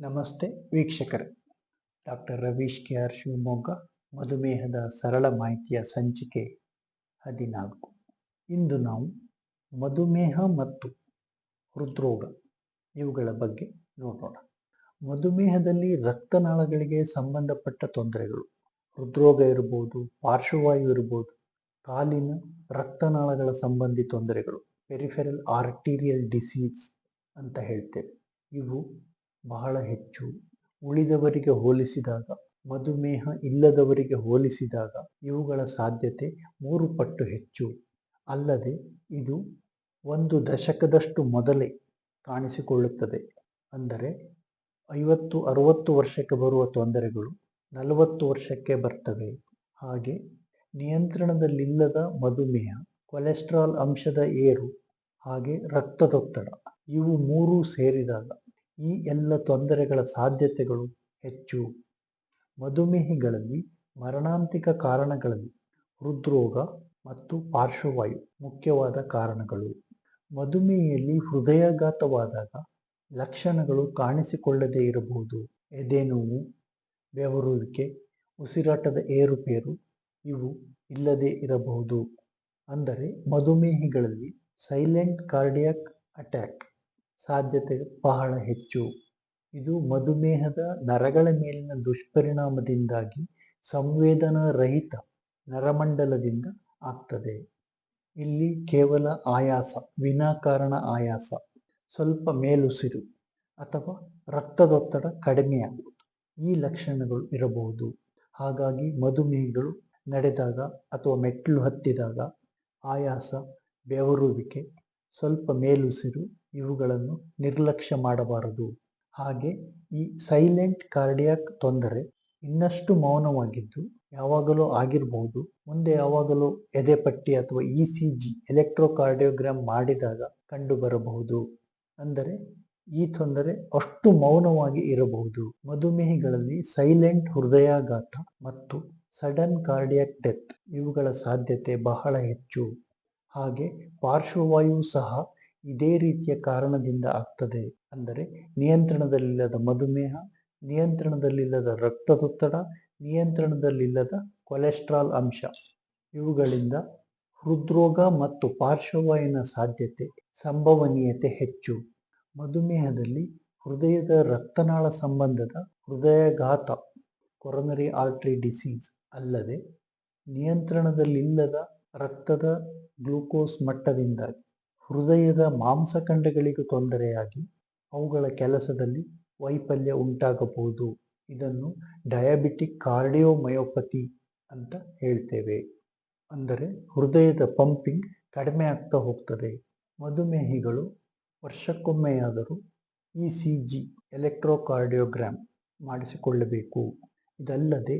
ನಮಸ್ತೆ ವೀಕ್ಷಕರೇ. Doctor Ravish K R Shivamogga, ಮಧುಮೇಹದ ಸರಳ ಮಾಹಿತಿಯ ಸಂಚಿಕೆ ಹದಿನಾಲ್ಕು. ಇಂದು ನಾವು ಮಧುಮೇಹ ಮತ್ತು ಹೃದ್ರೋಗ ಇವುಗಳ ಬಗ್ಗೆ ನೋಡೋಣ. ಮಧುಮೇಹದಲ್ಲಿ ರಕ್ತನಾಳಗಳಿಗೆ ಸಂಬಂಧಪಟ್ಟ ತೊಂದರೆಗಳು. ಹೃದ್ರೋಗ ಇರಬಹುದು ಪಾರ್ಶ್ವವಾಯು ಇರಬಹುದು ಕಾಲಿನ ರಕ್ತನಾಳಗಳ ಸಂಬಂಧಿ ತೊಂದರೆಗಳು ಪೆರಿಫೆರಲ್ ಆರ್ಟೀರಿಯಲ್ ಡಿಸೀಸ್ ಅಂತ ಹೇಳ್ತೇವೆ. ಇವು ಬಹಳ ಹೆಚ್ಚು. ಉಳಿದವರಿಗೆ ಹೋಲಿಸಿದಾಗ, ಮಧುಮೇಹ ಇಲ್ಲದವರಿಗೆ ಹೋಲಿಸಿದಾಗ ಇವುಗಳ ಸಾಧ್ಯತೆ ಮೂರು ಪಟ್ಟು ಹೆಚ್ಚು. ಅಲ್ಲದೆ, ಇದು ಒಂದು ದಶಕದಷ್ಟು ಮೊದಲೇ ಕಾಣಿಸಿಕೊಳ್ಳುತ್ತದೆ. ಅಂದರೆ, ಐವತ್ತು, ಅರವತ್ತು ವರ್ಷಕ್ಕೆ ಬರುವ ತೊಂದರೆಗಳು ನಲವತ್ತು ವರ್ಷಕ್ಕೆ ಬರ್ತವೆ. ಹಾಗೆ, ನಿಯಂತ್ರಣದಲ್ಲಿಲ್ಲದ ಮಧುಮೇಹ, ಕೊಲೆಸ್ಟ್ರಾಲ್ ಅಂಶದ ಏರು, ಹಾಗೆ ರಕ್ತದೊತ್ತಡ, ಇವು ಮೂರೂ ಸೇರಿದಾಗ ಈ ಎಲ್ಲ ತೊಂದರೆಗಳ ಸಾಧ್ಯತೆಗಳು ಹೆಚ್ಚು. ಮಧುಮೇಹಿಗಳಲ್ಲಿ ಮರಣಾಂತಿಕ ಕಾರಣಗಳಲ್ಲಿ ಹೃದ್ರೋಗ ಮತ್ತು ಪಾರ್ಶ್ವವಾಯು ಮುಖ್ಯವಾದ ಕಾರಣಗಳು. ಮಧುಮೇಹಿಯಲ್ಲಿ ಹೃದಯಾಘಾತವಾದಾಗ ಲಕ್ಷಣಗಳು ಕಾಣಿಸಿಕೊಳ್ಳದೇ ಇರಬಹುದು. ಎದೆನೋವು ಬೆವರುವಿಕೆ, ಉಸಿರಾಟದ ಏರುಪೇರು ಇವು ಇಲ್ಲದೇ ಇರಬಹುದು. ಅಂದರೆ ಮಧುಮೇಹಿಗಳಲ್ಲಿ ಸೈಲೆಂಟ್ ಕಾರ್ಡಿಯಾಕ್ ಅಟ್ಯಾಕ್. ಸಾಧ್ಯತೆ ಬಹಳ ಹೆಚ್ಚು. ಇದು ಮಧುಮೇಹದ ನರಗಳ ಮೇಲಿನ ದುಷ್ಪರಿಣಾಮದಿಂದಾಗಿ ಸಂವೇದನಾರಹಿತ ನರಮಂಡಲದಿಂದ ಆಗ್ತದೆ. ಇಲ್ಲಿ ಕೇವಲ ಆಯಾಸ, ವಿನಾಕಾರಣ ಆಯಾಸ, ಸ್ವಲ್ಪ ಮೇಲುಸಿರು ಅಥವಾ ರಕ್ತದೊತ್ತಡ ಕಡಿಮೆಯಾಗುವುದು ಈ ಲಕ್ಷಣಗಳು ಇರಬಹುದು. ಹಾಗಾಗಿ ಮಧುಮೇಹಗಳು ನಡೆದಾಗ ಅಥವಾ ಮೆಟ್ಟಿಲು ಹತ್ತಿದಾಗ ಆಯಾಸ, ಬೆವರುವಿಕೆ ಸ್ವಲ್ಪ ಮೇಲುಸಿರು ಇವುಗಳನ್ನು ನಿರ್ಲಕ್ಷ್ಯ ಮಾಡಬಾರದು. ಹಾಗೆ ಈ ಸೈಲೆಂಟ್ ಕಾರ್ಡಿಯಾಕ್ ತೊಂದರೆ ಇನ್ನಷ್ಟು ಮೌನವಾಗಿದ್ದು ಯಾವಾಗಲೂ ಆಗಿರಬಹುದು ಮುಂದೆ ಯಾವಾಗಲೂ ಎದೆಪಟ್ಟಿ ಅಥವಾ ಇ ಸಿ ಜಿ ಎಲೆಕ್ಟ್ರೋಕಾರ್ಡಿಯೋಗ್ರಾಮ್ ಮಾಡಿದಾಗ ಕಂಡುಬರಬಹುದು. ಅಂದರೆ ಈ ತೊಂದರೆ ಅಷ್ಟು ಮೌನವಾಗಿ ಇರಬಹುದು. ಮಧುಮೇಹಿಗಳಲ್ಲಿ ಸೈಲೆಂಟ್ ಹೃದಯಾಘಾತ ಮತ್ತು ಸಡನ್ ಕಾರ್ಡಿಯಾಕ್ ಡೆತ್ ಇವುಗಳ ಸಾಧ್ಯತೆ ಬಹಳ ಹೆಚ್ಚು. ಹಾಗೆ ಪಾರ್ಶ್ವವಾಯು ಸಹ ಇದೇ ರೀತಿಯ ಕಾರಣದಿಂದ ಆಗ್ತದೆ. ಅಂದರೆ ನಿಯಂತ್ರಣದಲ್ಲಿಲ್ಲದ ಮಧುಮೇಹ, ನಿಯಂತ್ರಣದಲ್ಲಿಲ್ಲದ ರಕ್ತದೊತ್ತಡ, ನಿಯಂತ್ರಣದಲ್ಲಿಲ್ಲದ ಕೊಲೆಸ್ಟ್ರಾಲ್ ಅಂಶ. ಇವುಗಳಿಂದ ಹೃದ್ರೋಗ ಮತ್ತು ಪಾರ್ಶ್ವವಾಯುವಿನ ಸಾಧ್ಯತೆ, ಸಂಭವನೀಯತೆ ಹೆಚ್ಚು. ಮಧುಮೇಹದಲ್ಲಿ ಹೃದಯದ ರಕ್ತನಾಳ ಸಂಬಂಧದ ಹೃದಯಾಘಾತ ಕೊರೊನರಿ ಆರ್ಟ್ರಿ ಡಿಸೀಸ್ ಅಲ್ಲದೆ ನಿಯಂತ್ರಣದಲ್ಲಿಲ್ಲದ ರಕ್ತದ ಗ್ಲೂಕೋಸ್ ಮಟ್ಟದಿಂದಾಗಿ ಹೃದಯದ ಮಾಂಸಖಂಡಗಳಿಗೆ ತೊಂದರೆಯಾಗಿ ಅವುಗಳ ಕೆಲಸದಲ್ಲಿ ವೈಫಲ್ಯ ಉಂಟಾಗಬಹುದು. ಇದನ್ನು ಡಯಾಬಿಟಿಕ್ ಕಾರ್ಡಿಯೋಮಯೋಪತಿ ಅಂತ ಹೇಳ್ತೇವೆ. ಅಂದರೆ ಹೃದಯದ ಪಂಪಿಂಗ್ ಕಡಿಮೆ ಆಗ್ತಾ ಹೋಗ್ತದೆ. ಮಧುಮೇಹಿಗಳು ವರ್ಷಕ್ಕೊಮ್ಮೆಯಾದರೂ ಇ ಸಿ ಜಿ ಎಲೆಕ್ಟ್ರೋಕಾರ್ಡಿಯೋಗ್ರಾಮ್ ಮಾಡಿಸಿಕೊಳ್ಳಬೇಕು. ಇದಲ್ಲದೆ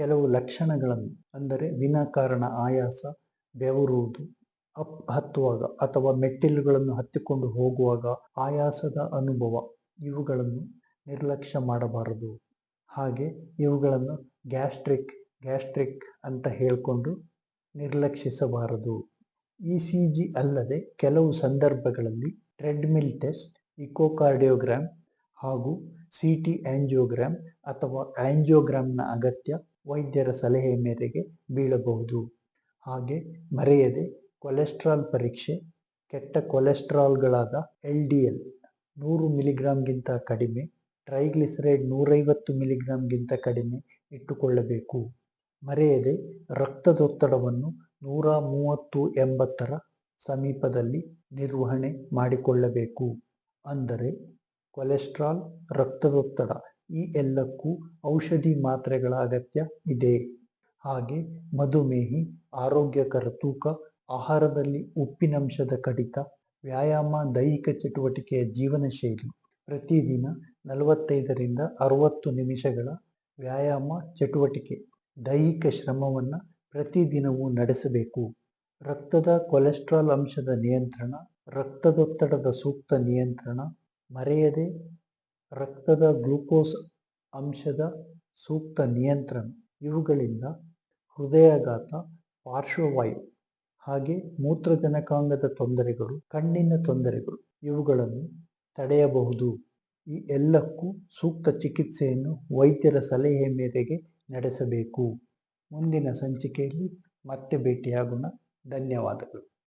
ಕೆಲವು ಲಕ್ಷಣಗಳನ್ನು, ಅಂದರೆ ವಿನಾಕಾರಣ ಆಯಾಸ, ಬೆವರುವುದು, ಅಪ್ ಹತ್ತುವಾಗ ಅಥವಾ ಮೆಟ್ಟಿಲುಗಳನ್ನು ಹತ್ತಿಕೊಂಡು ಹೋಗುವಾಗ ಆಯಾಸದ ಅನುಭವ, ಇವುಗಳನ್ನು ನಿರ್ಲಕ್ಷ್ಯ ಮಾಡಬಾರದು. ಹಾಗೆ ಇವುಗಳನ್ನು ಗ್ಯಾಸ್ಟ್ರಿಕ್ ಗ್ಯಾಸ್ಟ್ರಿಕ್ ಅಂತ ಹೇಳಿಕೊಂಡು ನಿರ್ಲಕ್ಷಿಸಬಾರದು. ಇ ಸಿ ಜಿ ಅಲ್ಲದೆ ಕೆಲವು ಸಂದರ್ಭಗಳಲ್ಲಿ ಟ್ರೆಡ್ಮಿಲ್ ಟೆಸ್ಟ್, ಇಕೋಕಾರ್ಡಿಯೋಗ್ರಾಮ್ ಹಾಗೂ ಸಿ ಟಿ ಆಂಜಿಯೋಗ್ರಾಮ್ ಅಥವಾ ಆಂಜಿಯೋಗ್ರಾಮ್ನ ಅಗತ್ಯ ವೈದ್ಯರ ಸಲಹೆ ಮೇರೆಗೆ ಬೀಳಬಹುದು. ಹಾಗೆ ಮರೆಯದೆ ಕೊಲೆಸ್ಟ್ರಾಲ್ ಪರೀಕ್ಷೆ, ಕೆಟ್ಟ ಕೊಲೆಸ್ಟ್ರಾಲ್ಗಳಾದ ಎಲ್ ಡಿ ಎಲ್, ನೂರು ಮಿಲಿಗ್ರಾಮ್ಗಿಂತ ಕಡಿಮೆ, ಟ್ರೈಗ್ಲಿಸರೈಡ್ ನೂರೈವತ್ತು ಮಿಲಿಗ್ರಾಮ್ಗಿಂತ ಕಡಿಮೆ ಇಟ್ಟುಕೊಳ್ಳಬೇಕು. ಮರೆಯದೆ ರಕ್ತದೊತ್ತಡವನ್ನು ನೂರ ಮೂವತ್ತು ಎಂಬತ್ತರ ಸಮೀಪದಲ್ಲಿ ನಿರ್ವಹಣೆ ಮಾಡಿಕೊಳ್ಳಬೇಕು. ಅಂದರೆ ಕೊಲೆಸ್ಟ್ರಾಲ್, ರಕ್ತದೊತ್ತಡ ಈ ಎಲ್ಲಕ್ಕೂ ಔಷಧಿ ಮಾತ್ರೆಗಳ ಅಗತ್ಯ ಇದೆ. ಹಾಗೆ ಮಧುಮೇಹಿ, ಆರೋಗ್ಯಕರ ತೂಕ, ಆಹಾರದಲ್ಲಿ ಉಪ್ಪಿನಂಶದ ಕಡಿತ, ವ್ಯಾಯಾಮ, ದೈಹಿಕ ಚಟುವಟಿಕೆಯ ಜೀವನ ಶೈಲಿ ಪ್ರತಿದಿನ ನಲವತ್ತೈದರಿಂದ ಅರವತ್ತು ನಿಮಿಷಗಳ ವ್ಯಾಯಾಮ, ಚಟುವಟಿಕೆ, ದೈಹಿಕ ಶ್ರಮವನ್ನು ಪ್ರತಿದಿನವೂ ನಡೆಸಬೇಕು. ರಕ್ತದ ಕೊಲೆಸ್ಟ್ರಾಲ್ ಅಂಶದ ನಿಯಂತ್ರಣ, ರಕ್ತದೊತ್ತಡದ ಸೂಕ್ತ ನಿಯಂತ್ರಣ, ಮರೆಯದೆ ರಕ್ತದ ಗ್ಲೂಕೋಸ್ ಅಂಶದ ಸೂಕ್ತ ನಿಯಂತ್ರಣ. ಇವುಗಳಿಂದ ಹೃದಯಾಘಾತ, ಪಾರ್ಶ್ವವಾಯು ಹಾಗೆ ಮೂತ್ರಜನಕಾಂಗದ ತೊಂದರೆಗಳು, ಕಣ್ಣಿನ ತೊಂದರೆಗಳು ಇವುಗಳನ್ನು ತಡೆಯಬಹುದು. ಈ ಎಲ್ಲಕ್ಕೂ ಸೂಕ್ತ ಚಿಕಿತ್ಸೆಯನ್ನು ವೈದ್ಯರ ಸಲಹೆ ಮೇರೆಗೆ ನಡೆಸಬೇಕು. ಮುಂದಿನ ಸಂಚಿಕೆಯಲ್ಲಿ ಮತ್ತೆ ಭೇಟಿಯಾಗೋಣ. ಧನ್ಯವಾದಗಳು.